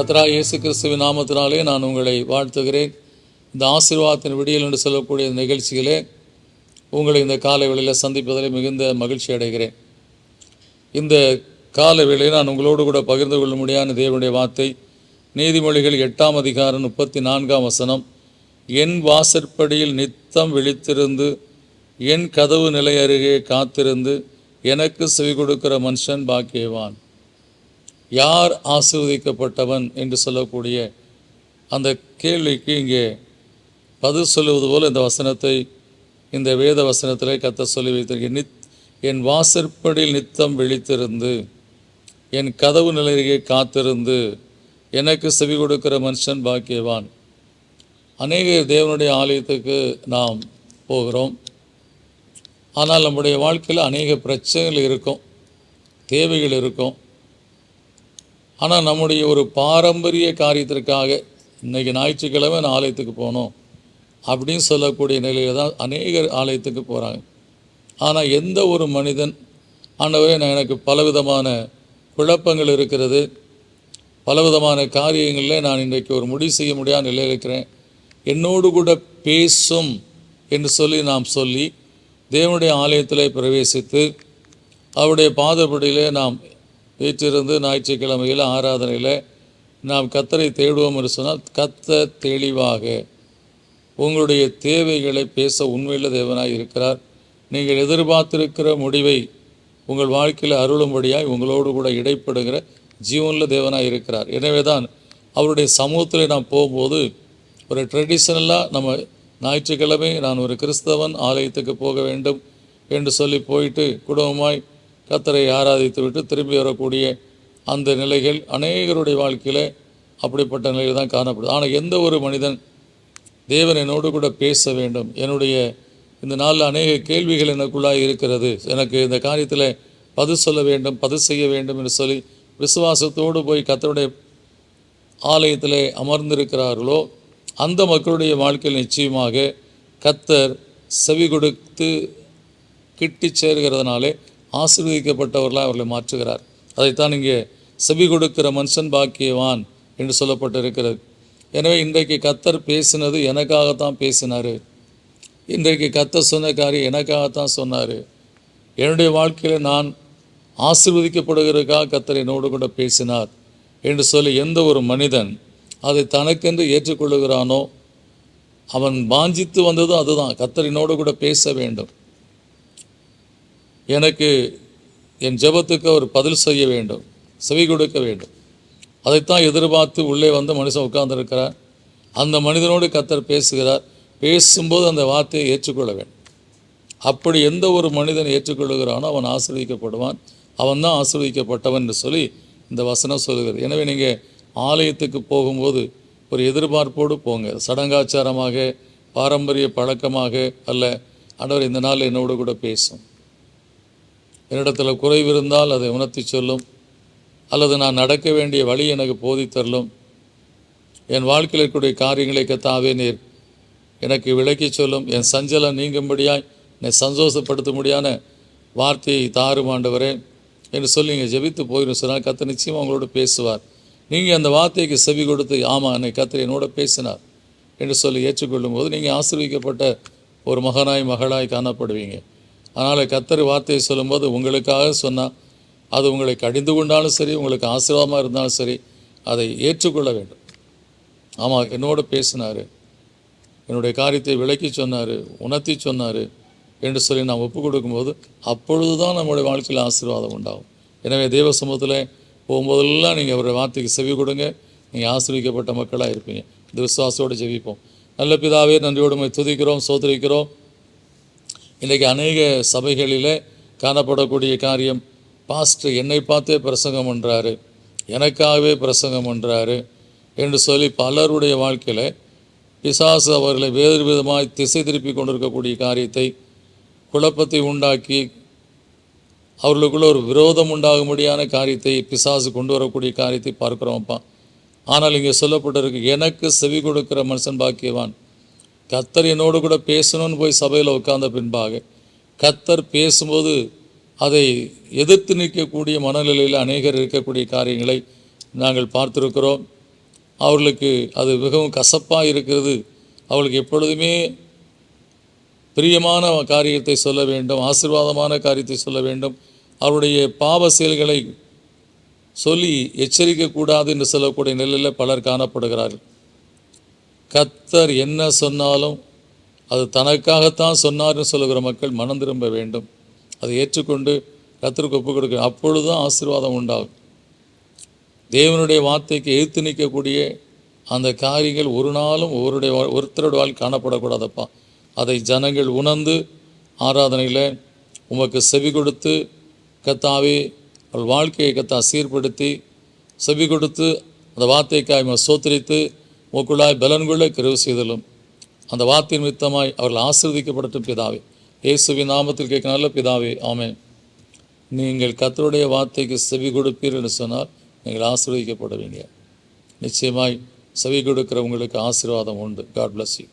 கத்ரா இயேசு கிறிஸ்துவின் நாமத்தினாலே நான் உங்களை வாழ்த்துகிறேன். இந்த ஆசீர்வாதத்தின் விடியல் என்று சொல்லக்கூடிய நிகழ்ச்சிகளே உங்களை இந்த காலை வேளையில் சந்திப்பதில் மிகுந்த மகிழ்ச்சி அடைகிறேன். இந்த கால வேளையில் நான் உங்களோடு கூட பகிர்ந்து கொள்ள முடியாத தேவனுடைய வார்த்தை நீதிமொழிகள் எட்டாம் அதிகாரம் முப்பத்தி நான்காம் வசனம் என் வாசற்படியில் நித்தம் விழித்திருந்து என் கதவு நிலை அருகே காத்திருந்து எனக்கு செவி கொடுக்கிற மனுஷன் பாக்கியவான். யார் ஆசீர்வதிக்கப்பட்டவன் என்று சொல்லக்கூடிய அந்த கேள்விக்கு இங்கே பதில் சொல்லுவது போல் இந்த வசனத்தை இந்த வேத வசனத்திலே கத்த சொல்லி வைத்திருக்கேன் நித் என் வாசற்படியில் நித்தம் விழித்திருந்து என் கதவு நிலையே காத்திருந்து எனக்கு செவி கொடுக்கிற மனுஷன் பாக்கியவான். அநேக தேவனுடைய ஆலயத்துக்கு நாம் போகிறோம். ஆனால் நம்முடைய வாழ்க்கையில் அநேக பிரச்சனைகள் இருக்கும் தேவைகள் இருக்கும். ஆனால் நம்முடைய ஒரு பாரம்பரிய காரியத்திற்காக இன்றைக்கி ஞாயிற்றுக்கிழமை நான் ஆலயத்துக்கு போகணும் அப்படின்னு சொல்லக்கூடிய நிலையில் தான் அநேகர் ஆலயத்துக்கு போகிறாங்க ஆனால் எந்த ஒரு மனிதன் ஆண்டவரே நான் எனக்கு பலவிதமான குழப்பங்கள் இருக்கிறது. பலவிதமான காரியங்களில் நான் இன்றைக்கு ஒரு முடிவு செய்ய முடியாத நிலையில் இருக்கிறேன். என்னோடு கூட பேசும் என்று சொல்லி நாம் சொல்லி தேவனுடைய ஆலயத்தில் பிரவேசித்து அவருடைய பாதப்படியிலே நாம் வீற்றிருந்து ஞாயிற்றுக்கிழமையில் ஆராதனையில் நாம் கத்தரை தேடுவோம் என்று சொன்னால் கத்த தெளிவாக உங்களுடைய தேவைகளை பேச உண்மையில் தேவனாய் இருக்கிறார். நீங்கள் எதிர்பார்த்திருக்கிற முடிவை உங்கள் வாழ்க்கையில் அருளும்படியாய் உங்களோடு கூட இடைப்படுகிற ஜீவனில் தேவனாக இருக்கிறார். எனவே தான் அவருடைய சமூகத்தில் நாம் போகும்போது ஒரு ட்ரெடிஷ்னலாக நம்ம ஞாயிற்றுக்கிழமை நான் ஒரு கிறிஸ்தவன் ஆலயத்துக்கு போக வேண்டும் என்று சொல்லி போயிட்டு குடும்பமாய் கத்தரை ஆராதித்து விட்டு திரும்பி வரக்கூடிய அந்த நிலைகள் அநேகருடைய வாழ்க்கையில் அப்படிப்பட்ட நிலையில் தான் காணப்படுது. ஆனால் எந்த ஒரு மனிதன் தேவன் என்னோடு கூட பேச வேண்டும். என்னுடைய இந்த நாளில் அநேக கேள்விகள் எனக்குள்ளாக இருக்கிறது. எனக்கு இந்த காரியத்தில் பது சொல்ல வேண்டும் பது செய்ய வேண்டும் என்று சொல்லி விசுவாசத்தோடு போய் கத்தருடைய ஆலயத்தில் அமர்ந்திருக்கிறார்களோ அந்த மக்களுடைய வாழ்க்கையில் நிச்சயமாக கத்தர் செவி கொடுத்து கிட்டி சேர்கிறதுனாலே ஆசீர்வதிக்கப்பட்டவர்களாக அவர்களை மாற்றுகிறார். அதைத்தான் இங்கே செவி கொடுக்கிற மனுஷன் பாக்கியவான் என்று சொல்லப்பட்டிருக்கிறது. எனவே இன்றைக்கு கத்தர் பேசினது எனக்காகத்தான் பேசினார். இன்றைக்கு கத்தர் சொன்ன காரியம் எனக்காகத்தான் சொன்னார். என்னுடைய வாழ்க்கையில் நான் ஆசிர்வதிக்கப்படுகிறதுக்காக கத்தர் என்னோடு கூட பேசினார் என்று சொல்லி எந்த ஒரு மனிதன் அதை தனக்கென்று ஏற்றுக்கொள்ளுகிறானோ அவன் வாஞ்சித்து வந்ததும் அதுதான். கத்தரினோடு கூட பேச வேண்டும். எனக்கு என் ஜெபத்துக்கு அவர் பதில் செய்ய வேண்டும் செவி கொடுக்க வேண்டும். அதைத்தான் எதிர்பார்த்து உள்ளே வந்து மனுஷன் உட்கார்ந்துருக்கிறார். அந்த மனிதனோடு கத்தர் பேசுகிறார். பேசும்போது அந்த வார்த்தையை ஏற்றுக்கொள்ள வேண்டும். அப்படி எந்த ஒரு மனிதன் ஏற்றுக்கொள்கிறானோ அவன் ஆசிர்வதிக்கப்படுவான். அவன் தான் ஆசிர்வதிக்கப்பட்டவன் என்று சொல்லி இந்த வசனம் சொல்லுகிறது எனவே நீங்கள் ஆலயத்துக்கு போகும்போது ஒரு எதிர்பார்ப்போடு போங்க. சடங்காச்சாரமாக பாரம்பரிய பழக்கமாக அல்ல. ஆண்டவர் இந்த நாள் என்னோடு கூட பேசும். என்னிடத்தில் குறைவு இருந்தால் அதை உணர்த்தி சொல்லும். அல்லது நான் நடக்க வேண்டிய வழி எனக்கு போதித்தரலும் என் வாழ்க்கையில் இருக்கக்கூடிய காரியங்களை கத்தாவே நீர். எனக்கு விளக்கி சொல்லும். என் சஞ்சலம் நீங்கும்படியாய் என்னை சந்தோஷப்படுத்த முடியாத வார்த்தையை தாரும் என்று சொல்லி நீங்கள் ஜெபித்து போயிடும் சொன்னால் கத்தை நிச்சயமாக உங்களோட பேசுவார். நீங்கள் அந்த வார்த்தைக்கு செவி கொடுத்து ஆமாம் என்னை கத்தர் என்னோட பேசினார் என்று சொல்லி ஏற்றுக்கொள்ளும் போது நீங்கள் ஆசிர்விக்கப்பட்ட ஒரு மகனாய் மகளாய் காணப்படுவீங்க. அதனால் கத்தர் வார்த்தையை சொல்லும்போது உங்களுக்காக சொன்னால் அது உங்களை கடிந்து கொண்டாலும் சரி உங்களுக்கு ஆசீர்வாதமாக இருந்தாலும் சரி அதை ஏற்றுக்கொள்ள வேண்டும். ஆமாம் என்னோட பேசினார். என்னுடைய காரியத்தை விளக்கி சொன்னார் உணர்த்தி சொன்னார் என்று சொல்லி நாம் ஒப்பு கொடுக்கும்போது அப்பொழுது தான் நம்முடைய வாழ்க்கையில் ஆசீர்வாதம் உண்டாகும். எனவே தேவ சமூகத்தில் போகும்போதெல்லாம் நீங்கள் அவருடைய வார்த்தைக்கு செவி கொடுங்க. நீங்கள் ஆசீர்விக்கப்பட்ட மக்களாக இருப்பீங்க இந்த விசுவாசத்தோடு ஜெபிப்போம். நல்ல பிதாவே நன்றியோடு துதிக்கிறோம் சோதரிக்கிறோம் இன்றைக்கி அநேக சபைகளில் காணப்படக்கூடிய காரியம் பாஸ்டர் என்னை பார்த்தே பிரசங்கம் பண்ணுறாரு எனக்காகவே பிரசங்கம் பண்ணுறாரு என்று சொல்லி பலருடைய வாழ்க்கையில் பிசாசு அவர்களை வேறு விதமாய் திசை திருப்பி கொண்டிருக்கக்கூடிய காரியத்தை குழப்பத்தை உண்டாக்கி அவர்களுக்குள்ள ஒரு விரோதம் உண்டாகும்படியான காரியத்தை பிசாசு கொண்டு வரக்கூடிய காரியத்தை பார்க்குறோம்ப்பா ஆனால் இங்கே சொல்லப்பட்டிருக்கு எனக்கு செவி கொடுக்கிற மனுஷன் பாக்கியவான். கத்தர் என்னோடு கூட பேசணும்னு போய் சபையில் உட்கார்ந்த பின்பாக கத்தர் பேசும்போது அதை எதிர்த்து நிற்கக்கூடிய மனநிலையில் அநேகர் இருக்கக்கூடிய காரியங்களை நாங்கள் பார்த்திருக்கிறோம். அவர்களுக்கு அது மிகவும் கசப்பாக இருக்கிறது. அவளுக்கு எப்பொழுதுமே பிரியமான காரியத்தை சொல்ல வேண்டும் ஆசீர்வாதமான காரியத்தை சொல்ல வேண்டும். அவருடைய பாவ செயல்களை சொல்லி எச்சரிக்கக்கூடாது என்று சொல்லக்கூடிய நிலையில் பலர் காணப்படுகிறார்கள். கத்தர் என்ன சொன்னாலும் அது தனக்காகத்தான் சொன்னார்னு சொல்லுகிற மக்கள் மனம் திரும்ப வேண்டும். அதை ஏற்றுக்கொண்டு கத்தருக்கு ஒப்புக் கொடுக்க அப்பொழுதுதான் ஆசீர்வாதம் உண்டாகும். தேவனுடைய வார்த்தைக்கு எதிர்த்து நிற்கக்கூடிய அந்த காரியங்கள் ஒரு நாளும் ஒருடைய ஒருத்தரோட வாழ் காணப்படக்கூடாதப்பா. அதை ஜனங்கள் உணர்ந்து ஆராதனையில் உமக்கு செவி கொடுத்து கத்தாவே அவள் வாழ்க்கையை கத்தா சீர்படுத்தி செவி கொடுத்து அந்த வார்த்தைக்காய் சோத்திரித்து சோத்தரித்து உங்களுக்குள்ளாய் பலன்கொள்ள கிருவு செய்தலும் அந்த வார்த்தை நிமித்தமாய் அவர்கள் ஆசீர்வதிக்கப்படட்டும் பிதாவே. இயேசுவின் நாமத்தில் கேட்க நல்ல பிதாவே ஆமே நீங்கள் கத்தருடைய வார்த்தைக்கு செவி கொடுப்பீர்கள் என்று சொன்னால் நீங்கள் ஆசீர்வதிக்கப்படுவீங்க நிச்சயமாய் செவி கொடுக்கிறவங்களுக்கு ஆசீர்வாதம் உண்டு. God bless you